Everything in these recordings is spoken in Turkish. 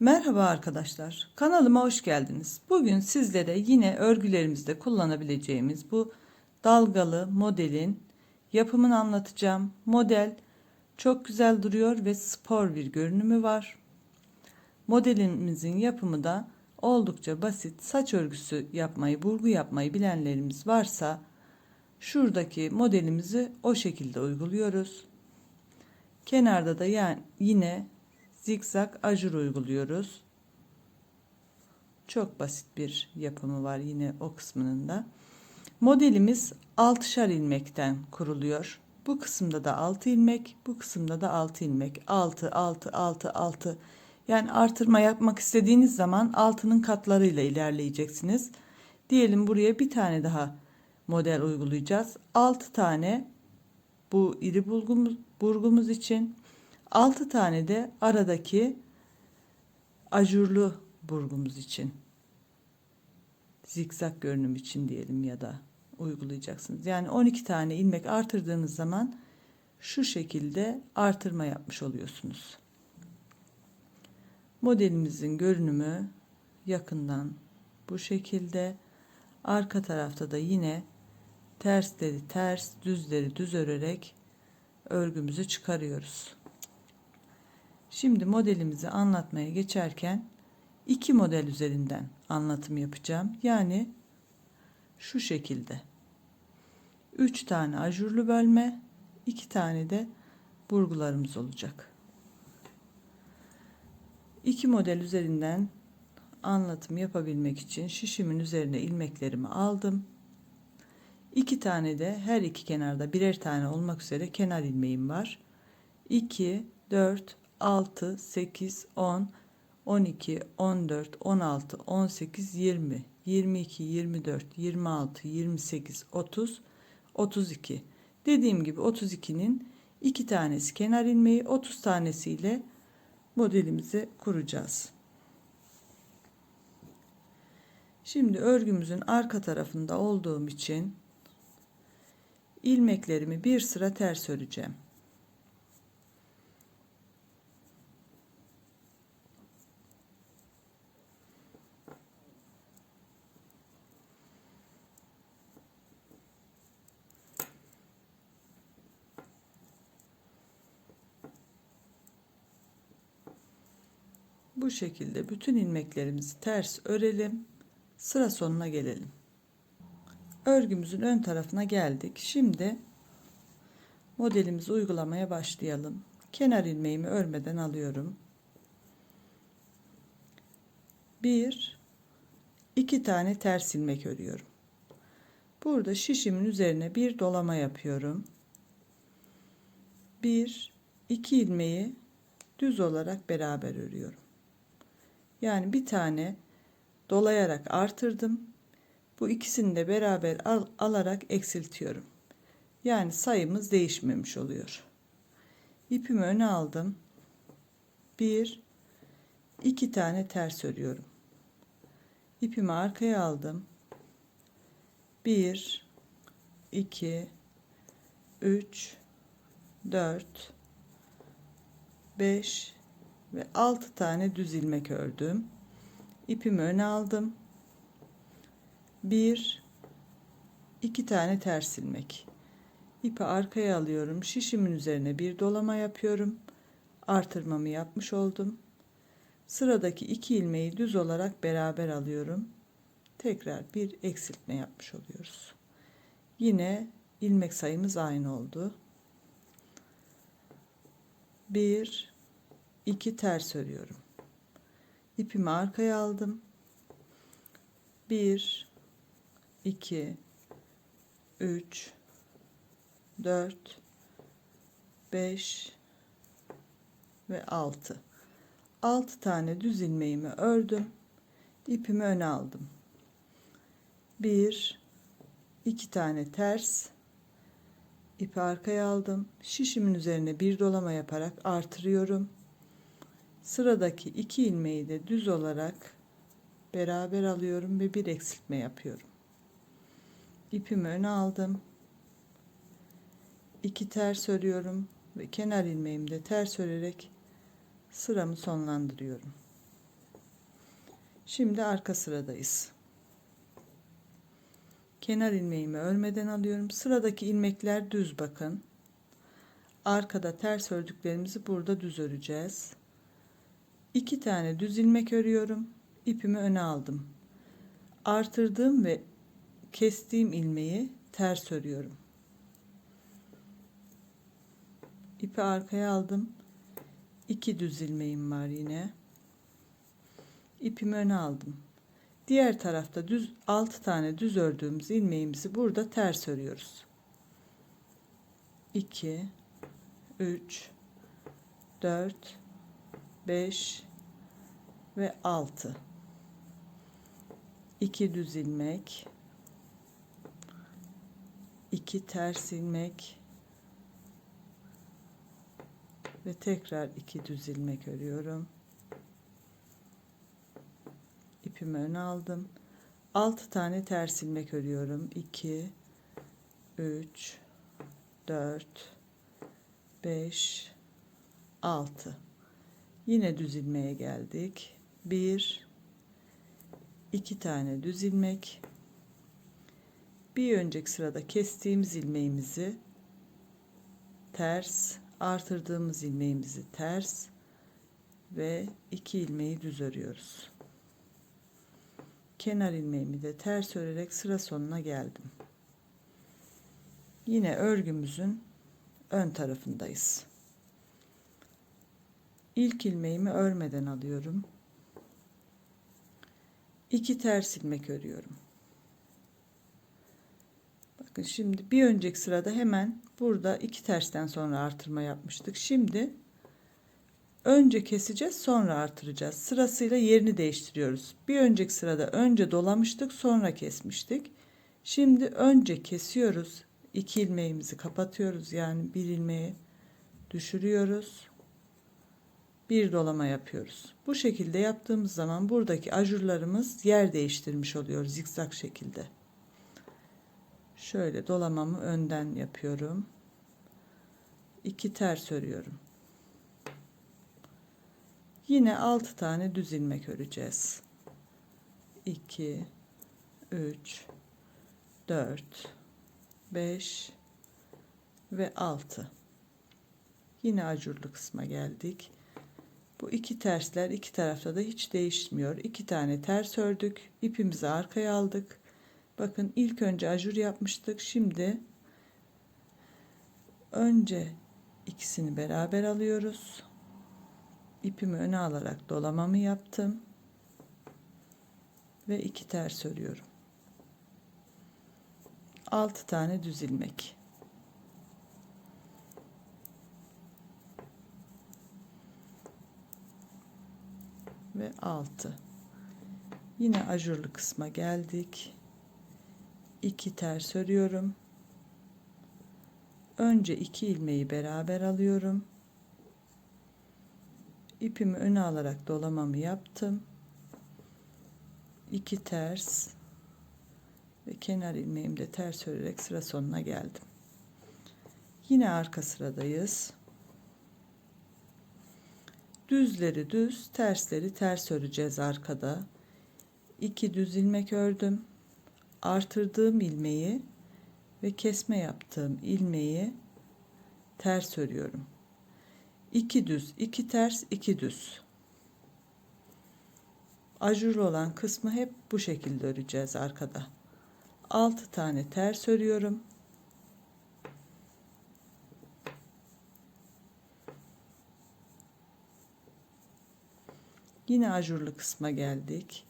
Merhaba arkadaşlar. Kanalıma hoş geldiniz. Bugün sizlere yine örgülerimizde kullanabileceğimiz bu dalgalı modelin yapımını anlatacağım. Model çok güzel duruyor ve spor bir görünümü var. Modelimizin yapımı da oldukça basit. Saç örgüsü yapmayı, burgu yapmayı bilenlerimiz varsa şuradaki modelimizi o şekilde uyguluyoruz. Kenarda da yani yine zikzak ajur uyguluyoruz. Çok basit bir yapımı var yine o kısmının da. Modelimiz 6'şar ilmekten kuruluyor. Bu kısımda da 6 ilmek, bu kısımda da 6 ilmek. 6 6 6 6. Yani artırma yapmak istediğiniz zaman altının katlarıyla ilerleyeceksiniz. Diyelim buraya bir tane daha model uygulayacağız. 6 tane bu iri burgumuz, burgumuz için 6 tane de aradaki ajurlu burgumuz için zikzak görünüm için diyelim ya da uygulayacaksınız. Yani 12 tane ilmek artırdığınız zaman şu şekilde artırma yapmış oluyorsunuz. Modelimizin görünümü yakından bu şekilde. Arka tarafta da yine tersleri ters, düzleri düz örerek örgümüzü çıkarıyoruz. Şimdi modelimizi anlatmaya geçerken iki model üzerinden anlatım yapacağım. Yani şu şekilde. 3 tane ajurlu bölme, 2 tane de burgularımız olacak. İki model üzerinden anlatım yapabilmek için şişimin üzerine ilmeklerimi aldım. İki tane de her iki kenarda birer tane olmak üzere kenar ilmeğim var. 2, 4, 6, 8, 10, 12, 14, 16, 18, 20, 22, 24, 26, 28, 30, 32. Dediğim gibi 32'nin iki tanesi kenar ilmeği, 30 tanesiyle modelimizi kuracağız. Şimdi örgümüzün arka tarafında olduğum için ilmeklerimi bir sıra ters öreceğim. Bu şekilde bütün ilmeklerimizi ters örelim. Sıra sonuna gelelim. Örgümüzün ön tarafına geldik. Şimdi modelimizi uygulamaya başlayalım. Kenar ilmeğimi örmeden alıyorum. Bir, iki tane ters ilmek örüyorum. Burada şişimin üzerine bir dolama yapıyorum. Bir, iki ilmeği düz olarak beraber örüyorum. Yani bir tane dolayarak artırdım. Bu ikisini de beraber al, alarak eksiltiyorum. Yani sayımız değişmemiş oluyor. İpimi öne aldım. Bir, iki tane ters örüyorum. İpimi arkaya aldım. Bir, iki, üç, dört, beş ve 6 tane düz ilmek ördüm. İpimi öne aldım. 1 2 tane ters ilmek. İpi arkaya alıyorum. Şişimin üzerine bir dolama yapıyorum. Artırmamı yapmış oldum. Sıradaki iki ilmeği düz olarak beraber alıyorum. Tekrar bir eksiltme yapmış oluyoruz. Yine ilmek sayımız aynı oldu. 1 2 ters örüyorum. İpimi arkaya aldım. 1 2 3 4 5 ve 6 6 tane düz ilmeğimi ördüm. İpimi öne aldım. 1 2 tane ters ipi arkaya aldım. Şişimin üzerine bir dolama yaparak artırıyorum Sıradaki iki ilmeği de düz olarak beraber alıyorum ve bir eksiltme yapıyorum. İpimi öne aldım. iki ters örüyorum ve kenar ilmeğimi de ters örerek sıramı sonlandırıyorum. Şimdi arka sıradayız. Kenar ilmeğimi örmeden alıyorum. Sıradaki ilmekler düz bakın. Arkada ters ördüklerimizi burada düz öreceğiz. İki tane düz ilmek örüyorum. İpimi öne aldım. Artırdığım ve kestiğim ilmeği ters örüyorum. İpi arkaya aldım. İki düz ilmeğim var yine. İpimi öne aldım. Diğer tarafta düz 6 tane düz ördüğümüz ilmeğimizi burada ters örüyoruz. 2 3 4 5 ve 6 2 düz ilmek 2 ters ilmek ve tekrar 2 düz ilmek örüyorum. İpimi öne aldım. 6 tane ters ilmek örüyorum. 2 3 4 5 6 yine düz ilmeğe geldik 1 2 tane düz ilmek. Bir önceki sırada kestiğimiz ilmeğimizi ters artırdığımız ilmeğimizi ters ve iki ilmeği düz örüyoruz. Kenar ilmeğimi de ters örerek sıra sonuna geldim. Yine örgümüzün ön tarafındayız. İlk ilmeğimi örmeden alıyorum 2 ters ilmek örüyorum. Bakın şimdi bir önceki sırada hemen burada iki tersten sonra artırma yapmıştık. Şimdi önce keseceğiz sonra artıracağız. Sırasıyla yerini değiştiriyoruz. Bir önceki sırada önce dolamıştık sonra kesmiştik. Şimdi önce kesiyoruz. iki ilmeğimizi kapatıyoruz. Yani bir ilmeği düşürüyoruz bir dolama yapıyoruz. Bu şekilde yaptığımız zaman buradaki ajurlarımız yer değiştirmiş oluyor zikzak şekilde. Şöyle dolamamı önden yapıyorum. İki ters örüyorum. Yine 6 tane düz ilmek öreceğiz. 2 3 4 5 ve 6. Yine acurlu kısma geldik. Bu iki tersler iki tarafta da hiç değişmiyor. İki tane ters ördük. ipimizi arkaya aldık. Bakın ilk önce ajur yapmıştık. Şimdi önce ikisini beraber alıyoruz. İpimi öne alarak dolamamı yaptım. Ve iki ters örüyorum. 6 tane düz ilmek. Ve 6 yine ajurlu kısma geldik. 2 ters örüyorum. Önce 2 ilmeği beraber alıyorum. İpimi öne alarak dolamamı yaptım. 2 ters ve kenar ilmeğimi de ters örerek sıra sonuna geldim. Yine arka sıradayız düzleri düz tersleri ters öreceğiz arkada. 2 düz ilmek ördüm. Artırdığım ilmeği ve kesme yaptığım ilmeği ters örüyorum. 2 düz 2 ters 2 düz. Ajurlu olan kısmı hep bu şekilde öreceğiz arkada. 6 tane ters örüyorum Yine ajurlu kısma geldik.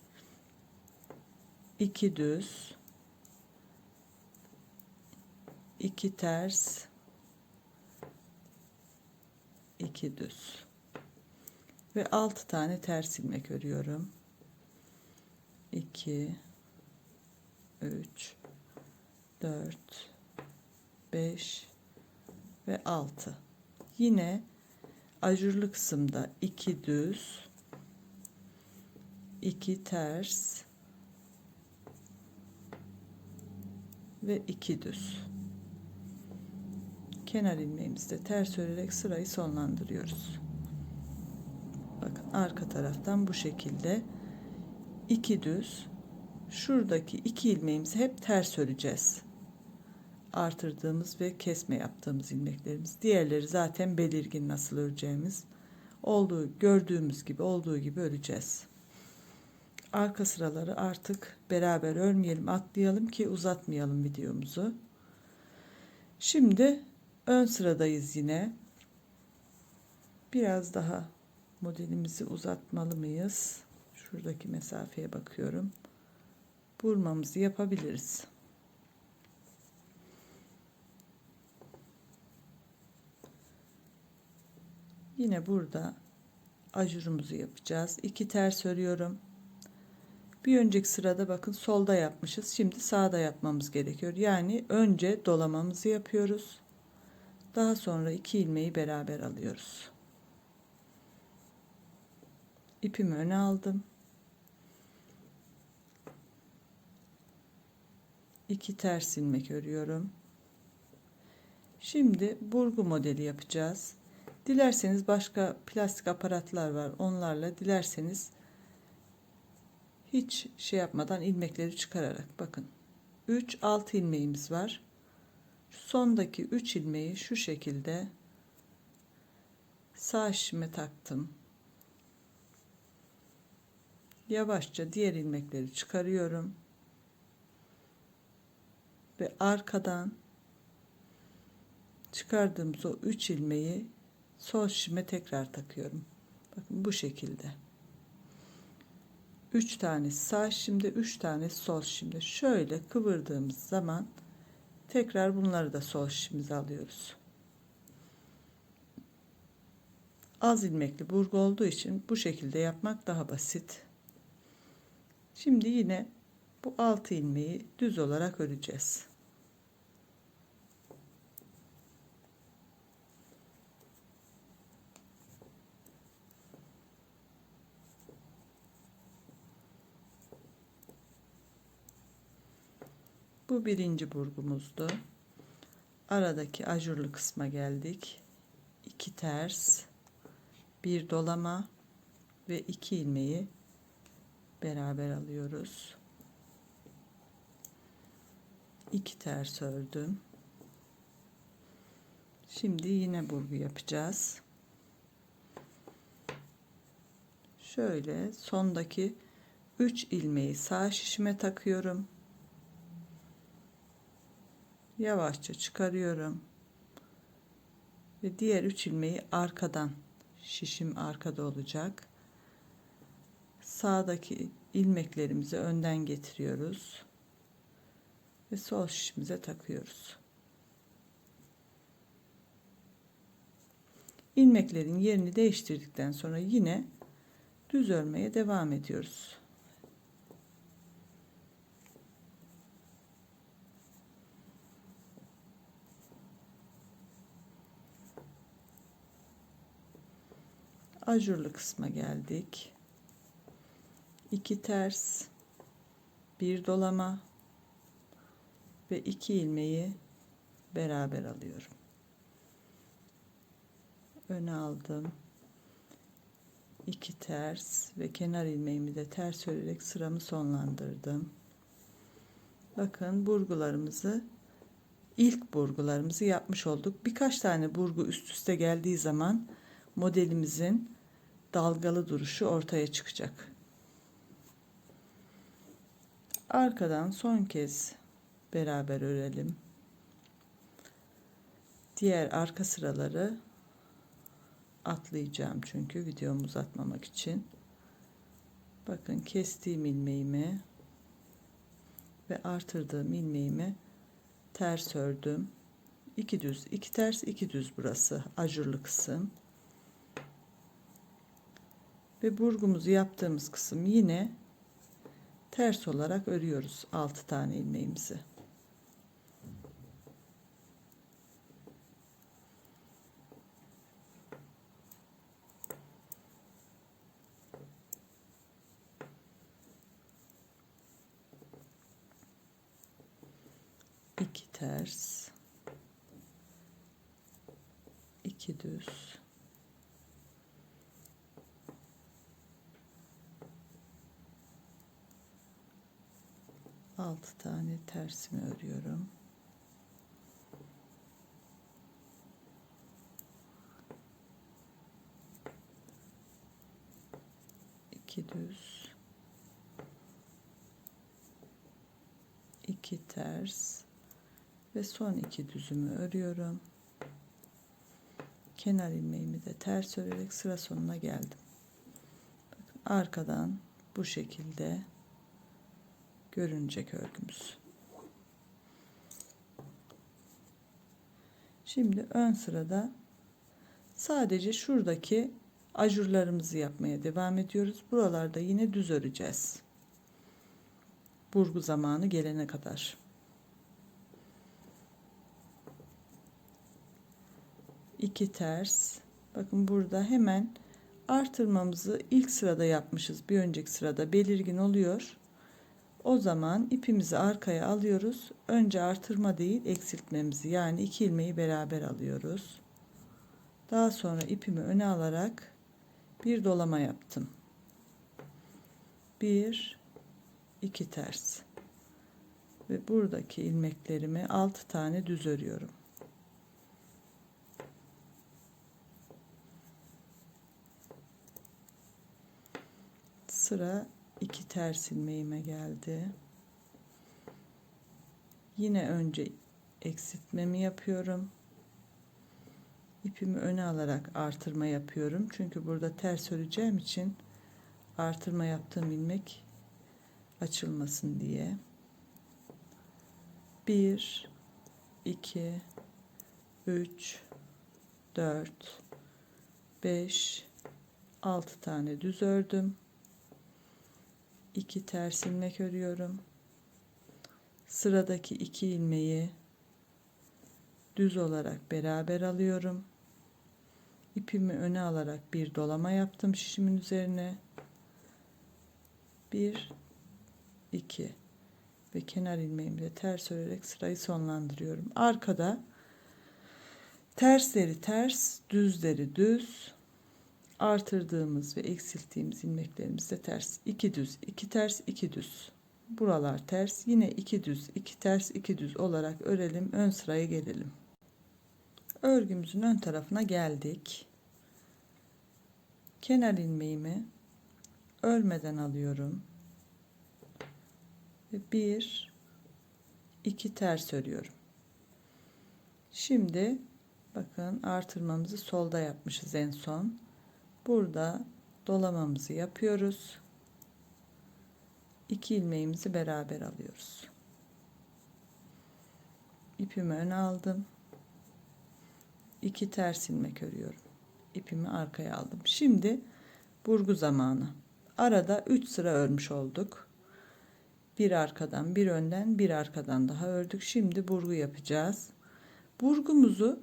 2 düz. 2 ters. 2 düz. Ve 6 tane ters ilmek örüyorum. 2 3 4 5 ve 6 yine ajurlu kısımda 2 düz 2 ters ve 2 düz. Kenar ilmeğimizde ters örerek sırayı sonlandırıyoruz. Bakın arka taraftan bu şekilde 2 düz. Şuradaki iki ilmeğimizi hep ters öreceğiz. Artırdığımız ve kesme yaptığımız ilmeklerimiz. Diğerleri zaten belirgin nasıl öreceğimiz. Olduğu gördüğümüz gibi olduğu gibi öreceğiz. Arka sıraları artık beraber örmeyelim, atlayalım ki uzatmayalım videomuzu. Şimdi ön sıradayız yine. Biraz daha modelimizi uzatmalı mıyız? Şuradaki mesafeye bakıyorum. Burmamızı yapabiliriz. Yine burada ajurumuzu yapacağız. İki ters örüyorum. Bir önceki sırada bakın solda yapmışız. Şimdi sağda yapmamız gerekiyor. Yani önce dolamamızı yapıyoruz. Daha sonra iki ilmeği beraber alıyoruz. İpimi öne aldım. İki ters ilmek örüyorum. Şimdi burgu modeli yapacağız. Dilerseniz başka plastik aparatlar var. Onlarla dilerseniz hiç şey yapmadan ilmekleri çıkararak bakın. 3 6 ilmeğimiz var. Şu sondaki 3 ilmeği şu şekilde sağ şişime taktım. Yavaşça diğer ilmekleri çıkarıyorum. Ve arkadan çıkardığımız o 3 ilmeği sol şişime tekrar takıyorum. Bakın bu şekilde. 3 tane sağ şimdi 3 tane sol şimdi şöyle kıvırdığımız zaman tekrar bunları da sol şişimize alıyoruz. Az ilmekli burgu olduğu için bu şekilde yapmak daha basit. Şimdi yine bu 6 ilmeği düz olarak öreceğiz. Bu birinci burgumuzdu. Aradaki ajurlu kısma geldik. 2 ters, bir dolama ve iki ilmeği beraber alıyoruz. 2 ters ördüm. Şimdi yine burgu yapacağız. Şöyle sondaki 3 ilmeği sağ şişime takıyorum yavaşça çıkarıyorum. Ve diğer üç ilmeği arkadan şişim arkada olacak. Sağdaki ilmeklerimizi önden getiriyoruz. Ve sol şişimize takıyoruz. İlmeklerin yerini değiştirdikten sonra yine düz örmeye devam ediyoruz ajurlu kısma geldik. 2 ters, bir dolama ve iki ilmeği beraber alıyorum. Öne aldım. 2 ters ve kenar ilmeğimi de ters örerek sıramı sonlandırdım. Bakın burgularımızı ilk burgularımızı yapmış olduk. Birkaç tane burgu üst üste geldiği zaman modelimizin dalgalı duruşu ortaya çıkacak. Arkadan son kez beraber örelim. Diğer arka sıraları atlayacağım çünkü videomu uzatmamak için. Bakın kestiğim ilmeğimi ve artırdığım ilmeğimi ters ördüm. İki düz, iki ters, iki düz burası ajurlu kısım ve burgumuzu yaptığımız kısım yine ters olarak örüyoruz 6 tane ilmeğimizi. iki ters iki düz 6 tane tersimi örüyorum. iki düz. İki ters. Ve son iki düzümü örüyorum. Kenar ilmeğimi de ters örerek sıra sonuna geldim. Bakın arkadan bu şekilde görünecek örgümüz şimdi ön sırada sadece şuradaki ajurlarımızı yapmaya devam ediyoruz. Buralarda yine düz öreceğiz. Burgu zamanı gelene kadar. İki ters. Bakın burada hemen artırmamızı ilk sırada yapmışız. Bir önceki sırada belirgin oluyor. O zaman ipimizi arkaya alıyoruz. Önce artırma değil eksiltmemizi yani iki ilmeği beraber alıyoruz. Daha sonra ipimi öne alarak bir dolama yaptım. Bir, iki ters. Ve buradaki ilmeklerimi altı tane düz örüyorum. Sıra iki ters ilmeğime geldi. Yine önce eksiltmemi yapıyorum ipimi öne alarak artırma yapıyorum. Çünkü burada ters öreceğim için artırma yaptığım ilmek açılmasın diye. 1 2 3 4 5 6 tane düz ördüm. 2 ters ilmek örüyorum. Sıradaki 2 ilmeği düz olarak beraber alıyorum ipimi öne alarak bir dolama yaptım şişimin üzerine. Bir, iki ve kenar ilmeğimi de ters örerek sırayı sonlandırıyorum. Arkada tersleri ters, düzleri düz, artırdığımız ve eksilttiğimiz ilmeklerimiz de ters. iki düz, iki ters, iki düz. Buralar ters. Yine iki düz, iki ters, iki düz olarak örelim. Ön sıraya gelelim. Örgümüzün ön tarafına geldik. Kenar ilmeğimi örmeden alıyorum. Ve bir, iki ters örüyorum. Şimdi bakın artırmamızı solda yapmışız en son. Burada dolamamızı yapıyoruz. İki ilmeğimizi beraber alıyoruz. İpimi öne aldım. 2 ters ilmek örüyorum. İpimi arkaya aldım. Şimdi burgu zamanı. Arada 3 sıra örmüş olduk. Bir arkadan, bir önden, bir arkadan daha ördük. Şimdi burgu yapacağız. Burgumuzu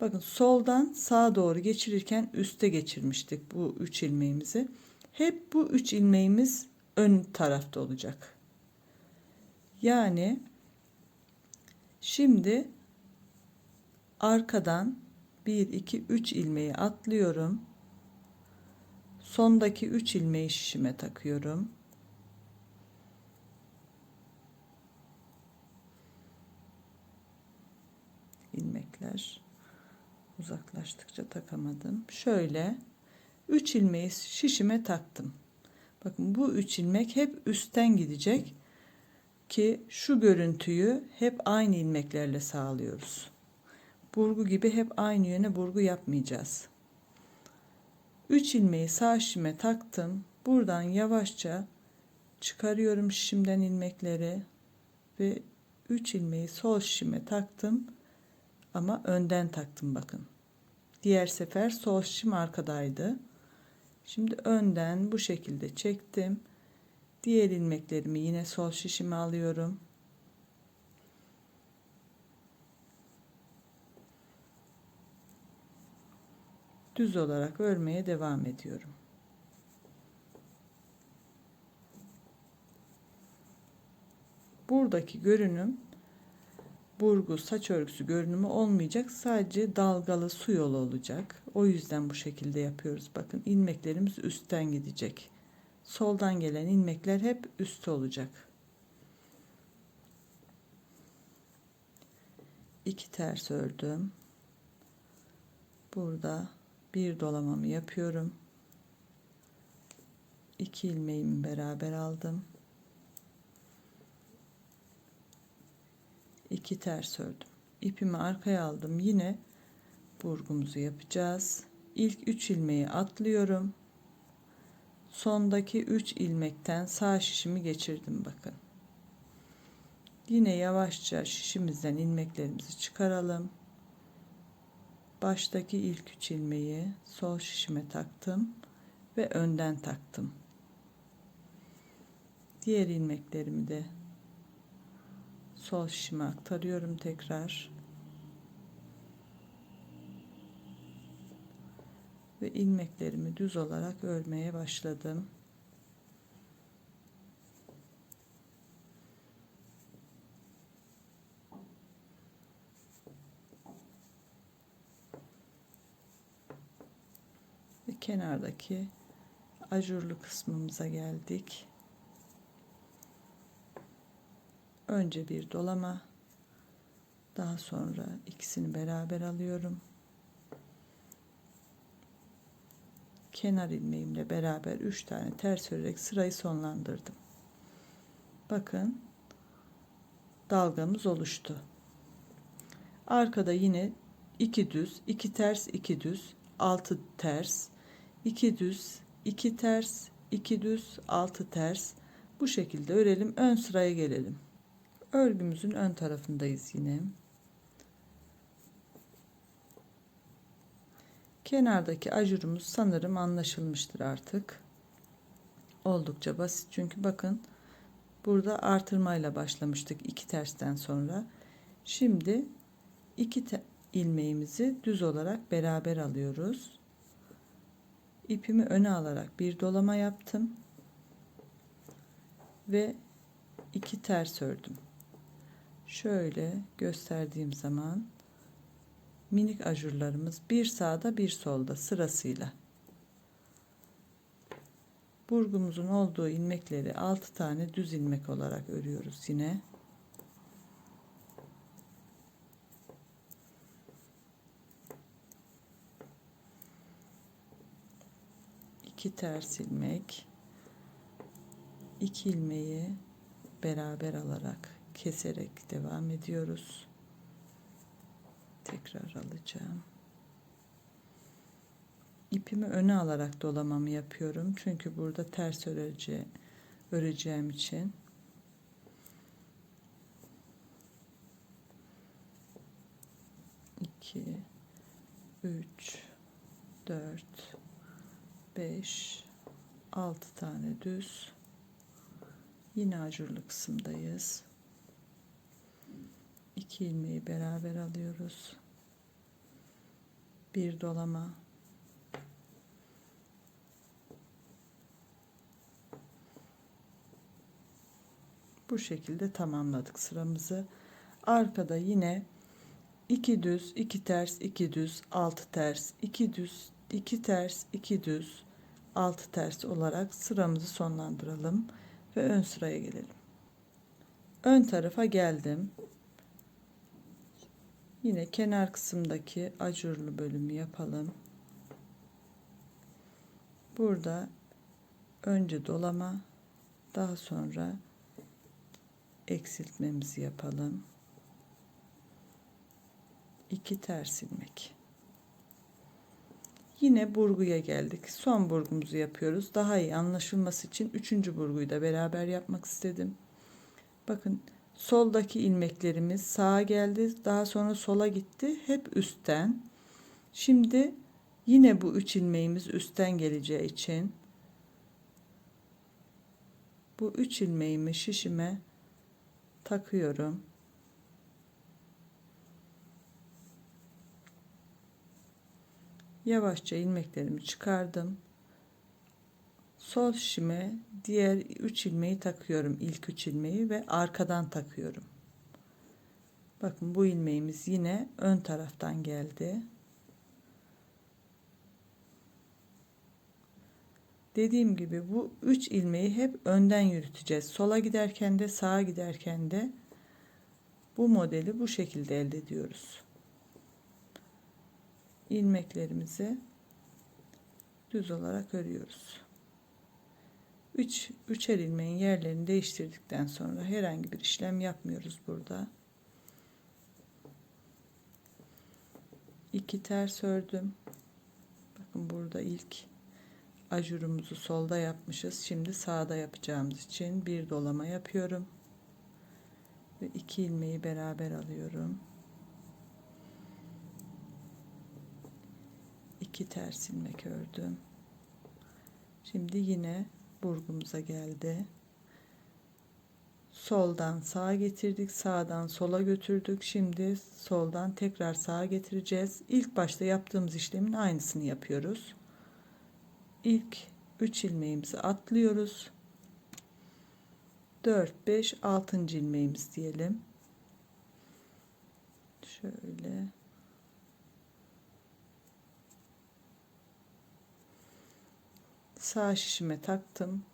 bakın soldan sağa doğru geçirirken üste geçirmiştik bu 3 ilmeğimizi. Hep bu 3 ilmeğimiz ön tarafta olacak. Yani şimdi arkadan 1 2 3 ilmeği atlıyorum. Sondaki 3 ilmeği şişime takıyorum. ilmekler uzaklaştıkça takamadım. Şöyle 3 ilmeği şişime taktım. Bakın bu 3 ilmek hep üstten gidecek ki şu görüntüyü hep aynı ilmeklerle sağlıyoruz burgu gibi hep aynı yöne burgu yapmayacağız. 3 ilmeği sağ şişime taktım. Buradan yavaşça çıkarıyorum şişimden ilmekleri ve 3 ilmeği sol şişime taktım ama önden taktım bakın. Diğer sefer sol şişim arkadaydı. Şimdi önden bu şekilde çektim. Diğer ilmeklerimi yine sol şişime alıyorum. düz olarak örmeye devam ediyorum. Buradaki görünüm burgu, saç örgüsü görünümü olmayacak. Sadece dalgalı su yolu olacak. O yüzden bu şekilde yapıyoruz. Bakın ilmeklerimiz üstten gidecek. Soldan gelen ilmekler hep üstte olacak. 2 ters ördüm. Burada bir dolamamı yapıyorum. 2 ilmeğimi beraber aldım. İki ters ördüm. İpimi arkaya aldım. Yine burgumuzu yapacağız. İlk 3 ilmeği atlıyorum. Sondaki 3 ilmekten sağ şişimi geçirdim bakın. Yine yavaşça şişimizden ilmeklerimizi çıkaralım. Baştaki ilk 3 ilmeği sol şişime taktım ve önden taktım. Diğer ilmeklerimi de sol şişime aktarıyorum tekrar. Ve ilmeklerimi düz olarak örmeye başladım. Ve kenardaki ajurlu kısmımıza geldik. Önce bir dolama, daha sonra ikisini beraber alıyorum. Kenar ilmeğimle beraber 3 tane ters örerek sırayı sonlandırdım. Bakın dalgamız oluştu. Arkada yine 2 düz, 2 ters, 2 düz, 6 ters, 2 düz, 2 ters, 2 düz, 6 ters. Bu şekilde örelim. Ön sıraya gelelim. Örgümüzün ön tarafındayız yine. Kenardaki ajurumuz sanırım anlaşılmıştır artık. Oldukça basit çünkü bakın burada artırmayla başlamıştık iki tersten sonra. Şimdi iki ilmeğimizi düz olarak beraber alıyoruz. İpimi öne alarak bir dolama yaptım ve iki ters ördüm. Şöyle gösterdiğim zaman minik ajurlarımız bir sağda bir solda sırasıyla. Burgumuzun olduğu ilmekleri 6 tane düz ilmek olarak örüyoruz yine. iki ters ilmek iki ilmeği beraber alarak keserek devam ediyoruz. Tekrar alacağım. İpimi öne alarak dolamamı yapıyorum. Çünkü burada ters örece, öreceğim için. İki üç dört 5 6 tane düz. Yine acurlu kısımdayız 2 ilmeği beraber alıyoruz bir dolama bu şekilde tamamladık sıramızı arkada yine 2 düz 2 ters 2 düz 6 ters 2 düz 2 ters 2 düz 6 ters olarak sıramızı sonlandıralım ve ön sıraya gelelim. Ön tarafa geldim. Yine kenar kısımdaki acurlu bölümü yapalım. Burada önce dolama, daha sonra eksiltmemizi yapalım. 2 ters ilmek. Yine burguya geldik. Son burgumuzu yapıyoruz. Daha iyi anlaşılması için üçüncü burguyu da beraber yapmak istedim. Bakın soldaki ilmeklerimiz sağa geldi. Daha sonra sola gitti. Hep üstten. Şimdi yine bu üç ilmeğimiz üstten geleceği için bu üç ilmeğimi şişime takıyorum. Yavaşça ilmeklerimi çıkardım. Sol şişime diğer 3 ilmeği takıyorum. ilk 3 ilmeği ve arkadan takıyorum. Bakın bu ilmeğimiz yine ön taraftan geldi. Dediğim gibi bu 3 ilmeği hep önden yürüteceğiz. Sola giderken de sağa giderken de Bu modeli bu şekilde elde ediyoruz. ilmeklerimizi düz olarak örüyoruz. 3 üçer ilmeğin yerlerini değiştirdikten sonra herhangi bir işlem yapmıyoruz burada. 2 ters ördüm. Bakın burada ilk ajurumuzu solda yapmışız. Şimdi sağda yapacağımız için bir dolama yapıyorum. Ve iki ilmeği beraber alıyorum. iki ters ilmek ördüm. Şimdi yine burgumuza geldi. Soldan sağa getirdik, sağdan sola götürdük. Şimdi soldan tekrar sağa getireceğiz. İlk başta yaptığımız işlemin aynısını yapıyoruz. İlk 3 ilmeğimizi atlıyoruz. 4 5 6. ilmeğimiz diyelim. Şöyle sağ şişime taktım.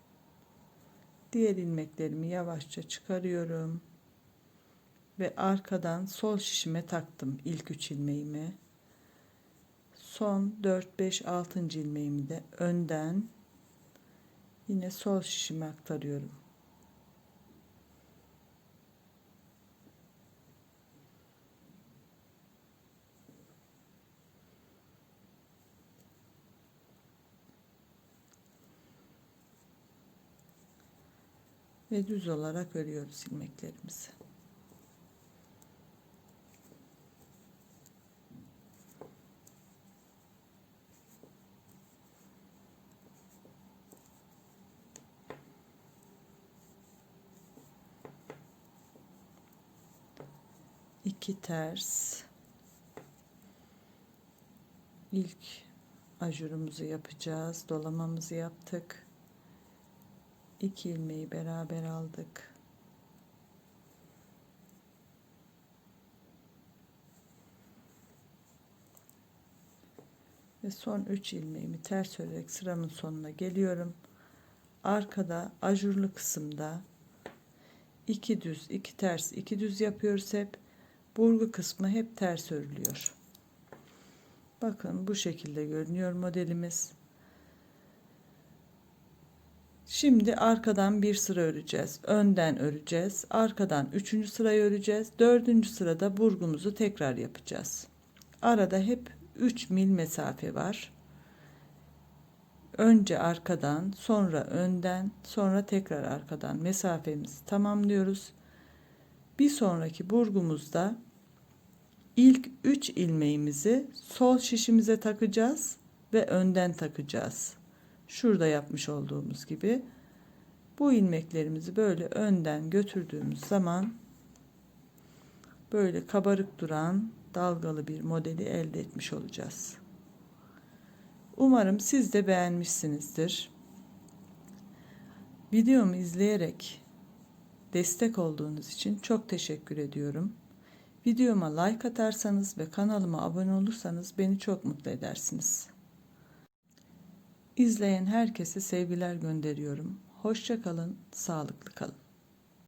Diğer ilmeklerimi yavaşça çıkarıyorum. Ve arkadan sol şişime taktım ilk üç ilmeğimi. Son 4 5 6. ilmeğimi de önden yine sol şişime aktarıyorum. Ve düz olarak örüyoruz ilmeklerimizi. iki ters. İlk ajurumuzu yapacağız. Dolamamızı yaptık 2 ilmeği beraber aldık. Ve son 3 ilmeğimi ters örerek sıramın sonuna geliyorum. Arkada ajurlu kısımda 2 düz, 2 ters, 2 düz yapıyoruz hep. Burgu kısmı hep ters örülüyor. Bakın bu şekilde görünüyor modelimiz. Şimdi arkadan bir sıra öreceğiz. Önden öreceğiz. Arkadan üçüncü sırayı öreceğiz. Dördüncü sırada burgumuzu tekrar yapacağız. Arada hep 3 mil mesafe var. Önce arkadan, sonra önden, sonra tekrar arkadan mesafemizi tamamlıyoruz. Bir sonraki burgumuzda ilk 3 ilmeğimizi sol şişimize takacağız ve önden takacağız şurada yapmış olduğumuz gibi bu ilmeklerimizi böyle önden götürdüğümüz zaman böyle kabarık duran dalgalı bir modeli elde etmiş olacağız. Umarım siz de beğenmişsinizdir. Videomu izleyerek destek olduğunuz için çok teşekkür ediyorum. Videoma like atarsanız ve kanalıma abone olursanız beni çok mutlu edersiniz. İzleyen herkese sevgiler gönderiyorum. Hoşça kalın, sağlıklı kalın.